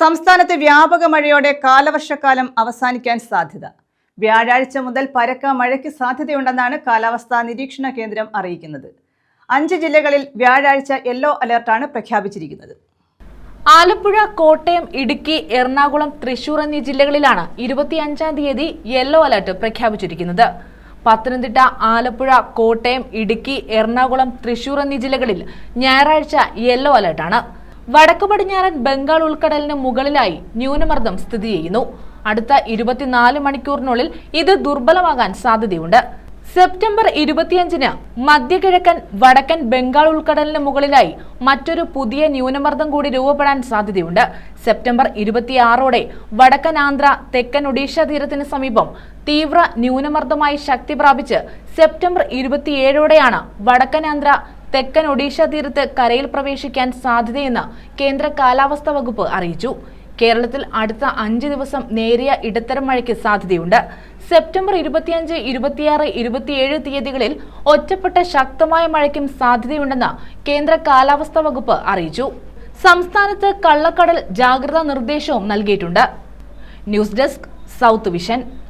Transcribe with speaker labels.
Speaker 1: സംസ്ഥാനത്ത് വ്യാപക മഴയോടെ കാലവർഷക്കാലം അവസാനിക്കാൻ സാധ്യത വ്യാഴാഴ്ച മുതൽ പരക്ക മഴയ്ക്ക് സാധ്യതയുണ്ടെന്നാണ് കാലാവസ്ഥാ നിരീക്ഷണ കേന്ദ്രം അറിയിക്കുന്നത് അഞ്ച് ജില്ലകളിൽ വ്യാഴാഴ്ച യെല്ലോ അലർട്ടാണ് പ്രഖ്യാപിച്ചിരിക്കുന്നത്
Speaker 2: ആലപ്പുഴ കോട്ടയം ഇടുക്കി എറണാകുളം തൃശൂർ എന്നീ ജില്ലകളിലാണ് ഇരുപത്തിയഞ്ചാം തീയതി യെല്ലോ അലർട്ട് പ്രഖ്യാപിച്ചിരിക്കുന്നത് പത്തനംതിട്ട ആലപ്പുഴ കോട്ടയം ഇടുക്കി എറണാകുളം തൃശൂർ എന്നീ ജില്ലകളിൽ ഞായറാഴ്ച യെല്ലോ അലർട്ടാണ് വടക്കു പടിഞ്ഞാറൻ ബംഗാൾ ഉൾക്കടലിന് മുകളിലായി ന്യൂനമർദ്ദം സ്ഥിതി ചെയ്യുന്നു അടുത്ത ഇരുപത്തിനാല് മണിക്കൂറിനുള്ളിൽ ഇത് ദുർബലമാകാൻ സാധ്യതയുണ്ട് സെപ്റ്റംബർ ഇരുപത്തിയഞ്ചിന് മധ്യകിഴക്കൻ വടക്കൻ ബംഗാൾ ഉൾക്കടലിന് മുകളിലായി മറ്റൊരു പുതിയ ന്യൂനമർദ്ദം കൂടി രൂപപ്പെടാൻ സാധ്യതയുണ്ട് സെപ്റ്റംബർ ഇരുപത്തിയാറോടെ വടക്കൻ ആന്ധ്ര തെക്കൻ ഒഡീഷ തീരത്തിന് സമീപം തീവ്ര ന്യൂനമർദ്ദമായി ശക്തി പ്രാപിച്ച് സെപ്റ്റംബർ ഇരുപത്തിയേഴോടെയാണ് വടക്കൻ ആന്ധ്ര തെക്കൻ ഒഡീഷ തീരത്ത് കരയിൽ പ്രവേശിക്കാൻ സാധ്യതയെന്ന് കേന്ദ്ര കാലാവസ്ഥാ വകുപ്പ് അറിയിച്ചു കേരളത്തിൽ അടുത്ത അഞ്ച് ദിവസം നേരിയ ഇടത്തരം മഴയ്ക്ക് സാധ്യതയുണ്ട് സെപ്റ്റംബർ ഇരുപത്തിയഞ്ച് ഇരുപത്തിയാറ് ഇരുപത്തിയേഴ് തീയതികളിൽ ഒറ്റപ്പെട്ട ശക്തമായ മഴയ്ക്കും സാധ്യതയുണ്ടെന്ന് കേന്ദ്ര കാലാവസ്ഥാ വകുപ്പ് അറിയിച്ചു സംസ്ഥാനത്ത് കള്ളക്കടൽ ജാഗ്രതാ നിർദ്ദേശവും നൽകിയിട്ടുണ്ട് ന്യൂസ് ഡെസ്ക് സൗത്ത് വിഷൻ